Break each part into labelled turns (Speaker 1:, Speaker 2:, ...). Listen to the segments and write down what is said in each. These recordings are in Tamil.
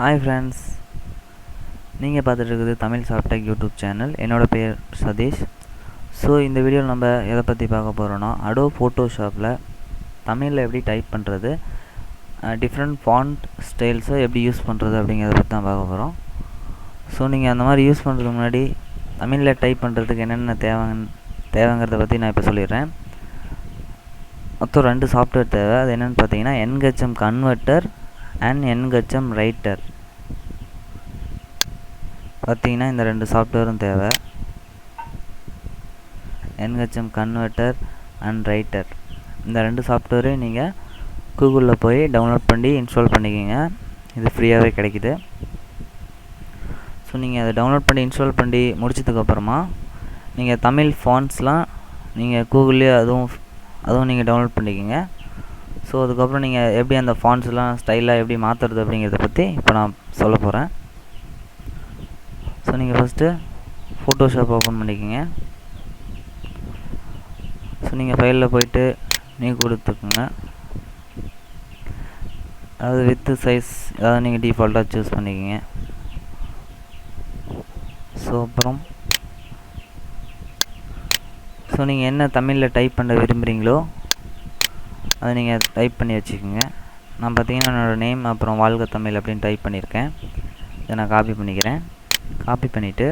Speaker 1: ஹாய் ஃப்ரெண்ட்ஸ் நீங்கள் பார்த்துட்டு இருக்குது தமிழ் சாஃப்டெக் யூடியூப் சேனல் என்னோடய பேர் சதீஷ். ஸோ இந்த வீடியோவில் நம்ம எதை பற்றி பார்க்க போகிறோன்னா அடோ ஃபோட்டோஷாப்பில் தமிழில் எப்படி டைப் பண்ணுறது டிஃப்ரெண்ட் ஃபாண்ட் ஸ்டைல்ஸை எப்படி யூஸ் பண்ணுறது அப்படிங்கிறத பற்றி தான் பார்க்க போகிறோம் ஸோ நீங்கள் அந்த மாதிரி யூஸ் பண்ணுறதுக்கு முன்னாடி தமிழில் டைப் பண்ணுறதுக்கு என்னென்ன தேவை தேவைங்கிறத பற்றி நான் இப்போ சொல்லிடுறேன். மொத்தம் ரெண்டு சாஃப்ட்வேர் தேவை. அது என்னென்னு பார்த்தீங்கன்னா NHM converter and NHM writer பார்த்தீங்கன்னா இந்த ரெண்டு சாஃப்ட்வேரும் தேவை. என்ஹெச்எம் கன்வெர்ட்டர் அண்ட் ரைட்டர் இந்த ரெண்டு சாஃப்ட்வேரையும் நீங்கள் கூகுளில் போய் டவுன்லோட் பண்ணி இன்ஸ்டால் பண்ணிக்கிங்க. இது ஃப்ரீயாகவே கிடைக்குது. ஸோ நீங்கள் அதை டவுன்லோட் பண்ணி இன்ஸ்டால் பண்ணி முடிச்சதுக்கப்புறமா நீங்கள் தமிழ் ஃபான்ஸ்லாம் நீங்கள் கூகுள்லேயே அதுவும் அதுவும் நீங்கள் டவுன்லோட் பண்ணிக்கோங்க. ஸோ அதுக்கப்புறம் நீங்கள் எப்படி அந்த ஃபாண்ட்ஸ்லாம் ஸ்டைலாக எப்படி மாற்றுறது அப்படிங்கிறத பற்றி இப்போ நான் சொல்ல போகிறேன் ஸோ நீங்கள் ஃபஸ்ட்டு ஃபோட்டோஷாப் ஓப்பன் பண்ணிக்கோங்க. ஸோ நீங்கள் ஃபைலில் போயிட்டு நீ கொடுத்துக்குங்க. அதாவது வித்து சைஸ் ஏதாவது நீங்கள் டிஃபால்ட்டாக சூஸ் பண்ணிக்கோங்க. ஸோ அப்புறம் ஸோ நீங்கள் என்ன தமிழில் டைப் பண்ண விரும்புகிறீங்களோ அதை நீங்கள் டைப் பண்ணி வச்சுக்கோங்க. நான் பார்த்தீங்கன்னா என்னோடய நேம் அப்புறம் வாழ்க தமிழ் அப்படின்னு டைப் பண்ணியிருக்கேன். இதை நான் காப்பி பண்ணிக்கிறேன். காப்பி பண்ணிவிட்டு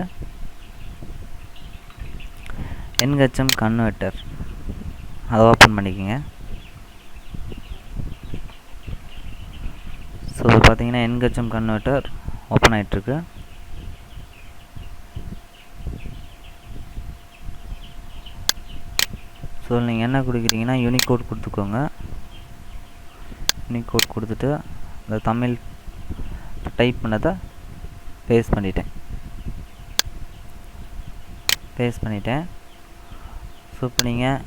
Speaker 1: என்ஹெச்எம் கன்வெர்ட்டர் அதை ஓப்பன் பண்ணிக்கோங்க. ஸோ இது பார்த்தீங்கன்னா என்ஹெச்எம் கன்வெர்ட்டர் ஓப்பன் ஆகிட்டுருக்கு ஸோ நீங்கள் என்ன கொடுக்குறீங்கன்னா யூனிகோட் கொடுத்துக்கோங்க. யூனிகோட் கொடுத்துட்டு அந்த தமிழ் டைப் பண்ணதை பேஸ்ட் பண்ணிட்டேன். பேஸ்ட் பண்ணிட்டேன். ஸோ இப்போ நீங்கள்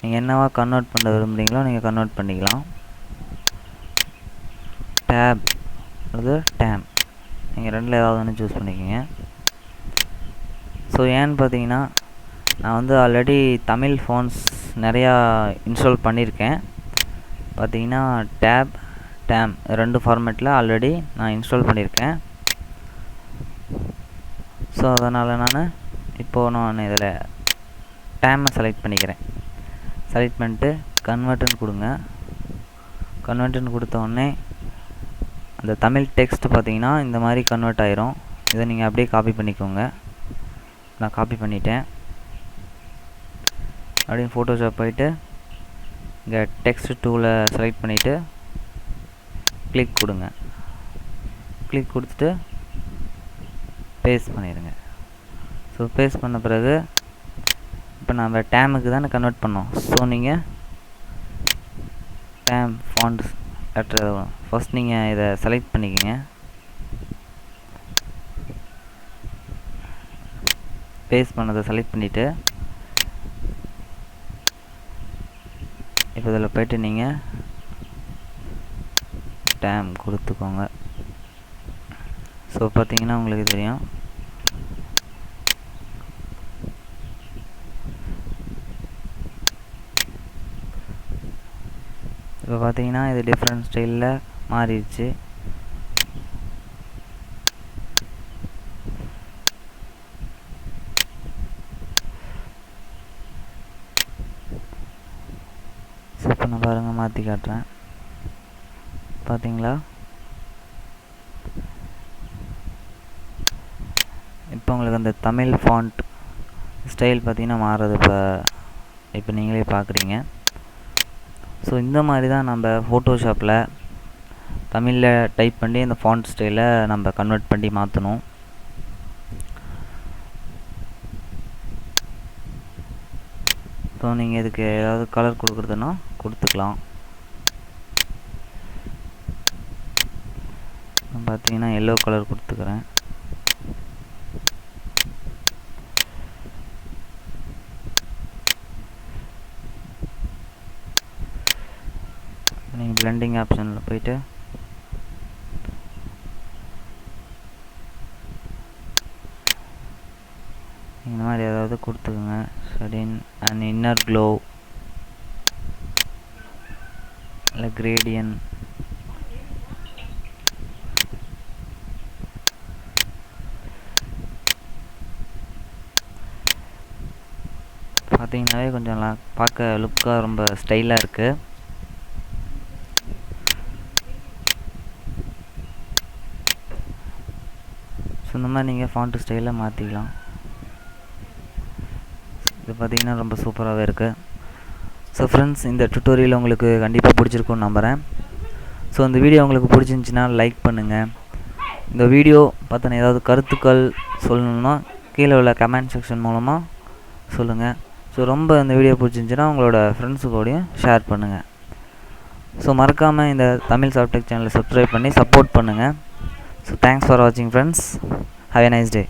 Speaker 1: நீங்கள் என்னவா கன்வெர்ட் பண்ண விரும்புகிறீங்களோ நீங்கள் கன்வெர்ட் பண்ணிக்கலாம். டேப் அல்லது டேம் நீங்கள் ரெண்டில் ஏதாவது ஒன்று சூஸ் பண்ணிக்கோங்க. ஸோ ஏன்னு பார்த்தீங்கன்னா நான் வந்து ஆல்ரெடி தமிழ் ஃபோன்ஸ் நிறையா இன்ஸ்டால் பண்ணியிருக்கேன். பார்த்தீங்கன்னா டேப் டேம் ரெண்டு ஃபார்மேட்டில் ஆல்ரெடி நான் இன்ஸ்டால் பண்ணியிருக்கேன். ஸோ அதனால் நான் இப்போது நான் இதில் டேமை செலக்ட் பண்ணிக்கிறேன். செலக்ட் பண்ணிட்டு கன்வெர்ட்டுன்னு கொடுங்க. கன்வெர்ட்டுன்னு கொடுத்தோடனே அந்த தமிழ் டெக்ஸ்ட் பார்த்தீங்கன்னா இந்த மாதிரி கன்வெர்ட் ஆயிரும். இதை நீங்கள் அப்படியே காப்பி பண்ணிக்கோங்க. நான் காப்பி பண்ணிட்டேன். அப்படியே ஃபோட்டோஷாப் போயிட்டு இங்கே டெக்ஸ்ட் டூவில் செலக்ட் பண்ணிவிட்டு கிளிக் கொடுங்க. கிளிக் கொடுத்துட்டு பேஸ்ட் பண்ணிடுங்க. ஸோ பேஸ்ட் பண்ண பிறகு இப்போ நம்ம டேமுக்கு தானே கன்வெர்ட் பண்ணோம். ஸோ நீங்கள் டேம் ஃபாண்ட்ஸ் லெட்டர் ஃபஸ்ட் நீங்கள் இதை செலக்ட் பண்ணிக்கோங்க. பேஸ்ட் பண்ணதை செலக்ட் பண்ணிவிட்டு இப்போ இதில் போய்ட்டு நீங்கள் டேம் கொடுத்துக்கோங்க. ஸோ பார்த்தீங்கன்னா உங்களுக்கு தெரியும். இப்போ பார்த்தீங்கன்னா இது டிஃப்ரெண்ட் ஸ்டைலில் மாறிடுச்சு. பண்ண நான் பாருங்கள் மாற்றி காட்டுறேன். பார்த்தீங்களா இப்போ உங்களுக்கு அந்த தமிழ் ஃபாண்ட் ஸ்டைல் பார்த்தீங்கன்னா மாறுறது இப்போ இப்போ நீங்களே பார்க்குறீங்க ஸோ இந்த மாதிரி தான் நம்ம ஃபோட்டோஷாப்பில் தமிழில் டைப் பண்ணி அந்த ஃபாண்ட் ஸ்டைலை நம்ம கன்வெர்ட் பண்ணி மாற்றணும் ஸோ நீங்கள் இதுக்கு ஏதாவது கலர் கொடுக்குறதுன்னா கொடுத்துக்கலாம். பார்த்தீங்கன்னா எல்லோ கலர் கொடுத்துக்கிறேன். நீங்கள் பிளெண்டிங் ஆப்ஷனில் போயிட்டு இந்த மாதிரி ஏதாவது கொடுத்துக்குங்க. Satin and inner glow gradient பார்த்தீங்கன்னாவே கொஞ்சம் பார்க்க லுக்காக ரொம்ப ஸ்டைலாக இருக்குது ஸோ இந்த மாதிரி நீங்கள் ஃபாண்ட்டு ஸ்டைலாக மாற்றிக்கலாம் இது பார்த்தீங்கன்னா ரொம்ப சூப்பராகவே இருக்குது ஸோ ஃப்ரெண்ட்ஸ் இந்த டுட்டோரியல் உங்களுக்கு கண்டிப்பாக பிடிச்சிருக்கும்னு நம்புகிறேன் ஸோ இந்த வீடியோ உங்களுக்கு பிடிச்சிருந்துச்சின்னா லைக் பண்ணுங்கள் இந்த வீடியோ பற்றின ஏதாவது கருத்துக்கள் சொல்லணும்னா கீழே உள்ள கமெண்ட் செக்ஷன் மூலமாக சொல்லுங்கள் ஸோ ரொம்ப இந்த வீடியோ பிடிச்சிருந்துச்சின்னா உங்களோட ஃப்ரெண்ட்ஸு கூடயும் ஷேர் பண்ணுங்கள் ஸோ மறக்காமல் இந்த தமிழ் சாஃப்டெக் சேனலை சப்ஸ்கிரைப் பண்ணி சப்போர்ட் பண்ணுங்கள் ஸோ தேங்க்ஸ் ஃபார் வாட்சிங் friends have a nice day